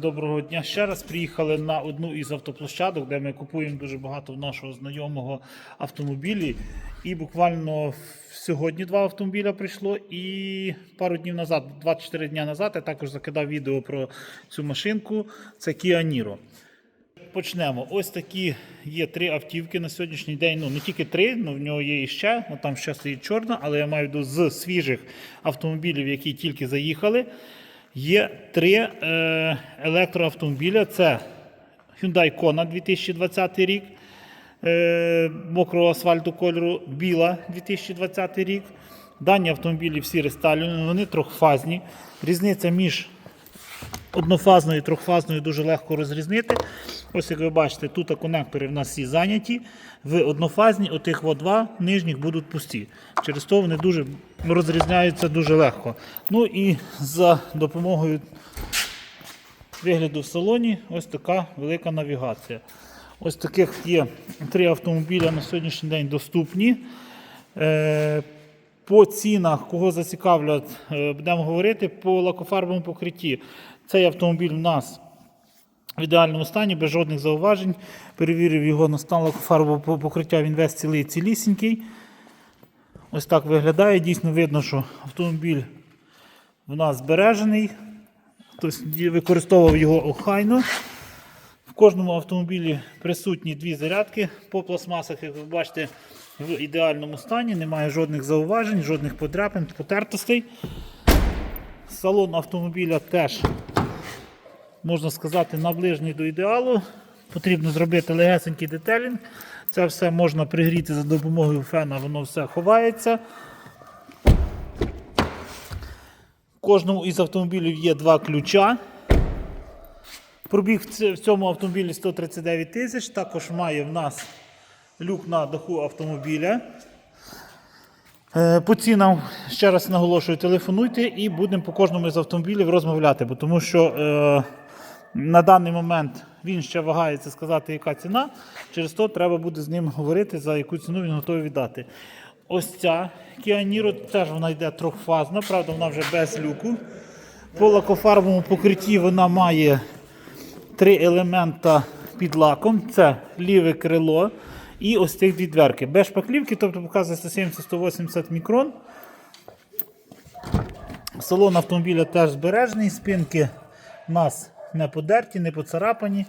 Доброго дня ще раз. Приїхали на одну із автоплощадок, де ми купуємо дуже багато нашого знайомого автомобілі. І буквально сьогодні два автомобіля прийшло. І пару днів назад, 24 дні назад, я також закидав відео про цю машинку. Це Kia Niro. Почнемо. Ось такі є три автівки на сьогоднішній день. Ну не тільки три, ну в нього є іще. Ну там ще стоїть чорна, але я маю виду з свіжих автомобілів, які тільки заїхали. Є три е, електроавтомобіля. Це Hyundai Kona 2020 рік, е, мокрого асфальту кольору, біла 2020 рік. Дані автомобілі всі рестайлювані, вони трьохфазні. Різниця між однофазною трьохфазною дуже легко розрізнити. Ось як ви бачите, тут конектори в нас всі зайняті. В однофазній отих от два нижніх будуть пусті. Через то вони дуже розрізняються дуже легко. Ну і за допомогою вигляду в салоні ось така велика навігація. Ось таких є три автомобіля на сьогоднішній день доступні. По цінах, кого зацікавлять, е, будемо говорити по лакофарбовому покритті. Цей автомобіль у нас в ідеальному стані, без жодних зауважень. Перевірив його на стан лакофарбового покриття, він весь цілий цілісінький. Ось так виглядає. Дійсно видно, що автомобіль в нас збережений. Хтось використовував його охайно. Кожному автомобілі присутні дві зарядки по пластмасах, як ви бачите, в ідеальному стані, немає жодних зауважень, жодних подряпин, потертостей. Салон автомобіля теж, можна сказати, наближений до ідеалу. Потрібно зробити легесенький детелінг. Це все можна пригріти за допомогою фена, воно все ховається. В кожному із автомобілів є два ключа. Пробіг в цьому автомобілі 139 тисяч. Також має в нас люк на даху автомобіля. Е, По цінам, ще раз наголошую, телефонуйте і будемо по кожному з автомобілів розмовляти, бо тому що е, на даний момент він ще вагається сказати, яка ціна. Через то треба буде з ним говорити, за яку ціну він готовий віддати. Ось ця Kia Niro, теж вона йде трьохфазна, правда, вона вже без люку. По лакофарбовому покритті вона має три елемента під лаком: це ліве крило і ось цих дві дверки. Без шпаклівки, тобто показує 170-180 мікрон. Салон автомобіля теж збережений, спинки у нас не подерті, не поцарапані.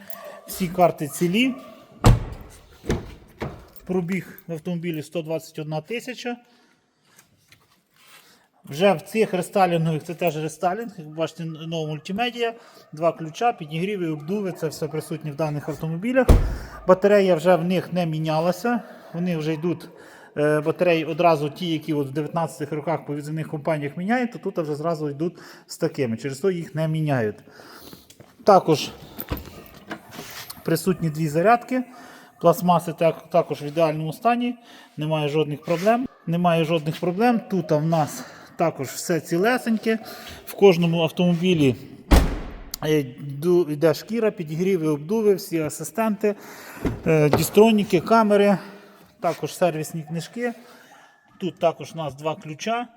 Всі карти цілі. Пробіг в автомобілі 121 тисяча. Вже в цих рестайлінгових це теж рестайлінг, як бачите, нова мультимедія, два ключа, підігріви, обдуви, це все присутнє в даних автомобілях. Батарея вже в них не мінялася. Вони вже йдуть е, батареї одразу ті, які от в 19-х роках по відзивних компаніях міняють, то тут вже зразу йдуть з такими. Через то їх не міняють. Також присутні дві зарядки. Пластмаси так- також в ідеальному стані, немає жодних проблем. Немає жодних проблем. Тут в нас також все цілесеньке. В кожному автомобілі е, йде шкіра, підігріви, обдуви, всі асистенти, е, дістроніки, камери, також сервісні книжки. Тут також у нас два ключа.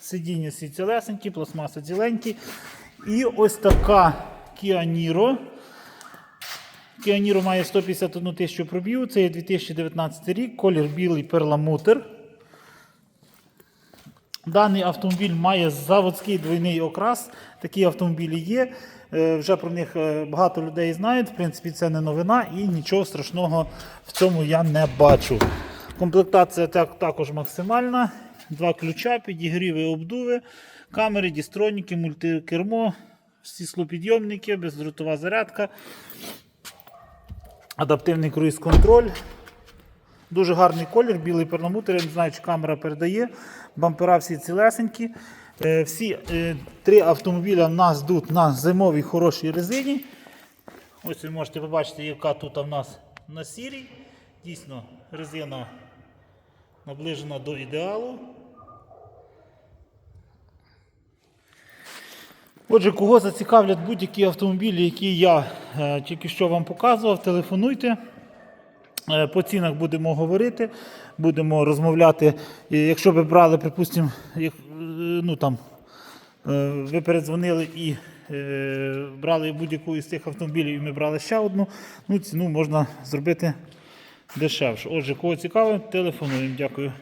Сидіння всі цілесенькі, пластмаси ціленькі. І ось така Kia Niro. Kia має 151 тисячу пробігу, це є 2019 рік, колір білий перламутр. Даний автомобіль має заводський двойний окрас. Такі автомобілі є. Е, Вже про них е, багато людей знають. В принципі, це не новина і нічого страшного в цьому я не бачу. Комплектація так- також максимальна. Два ключа, підігріви, обдуви, камери, дістроніки, мультикермо, всі склопідйомники, бездротова зарядка, адаптивний круїз-контроль. Дуже гарний колір, білий перламутр, я не знаю, чи камера передає. Бампера всі цілесенькі. Е, Всі е, три автомобіля нас йдуть на зимовій хорошій резині. Ось ви можете побачити, яка тут в нас на сірій. Дійсно, резина наближена до ідеалу. Отже, кого зацікавлять будь-які автомобілі, які я е, тільки що вам показував, телефонуйте. Е, По цінах будемо говорити, будемо розмовляти. І Якщо ви брали, припустимо, е, ну там, е, ви передзвонили і брали будь-яку із тих автомобілів і ми брали ще одну, ну ціну можна зробити дешевше. Отже, кого цікавить, телефонуємо. Дякую.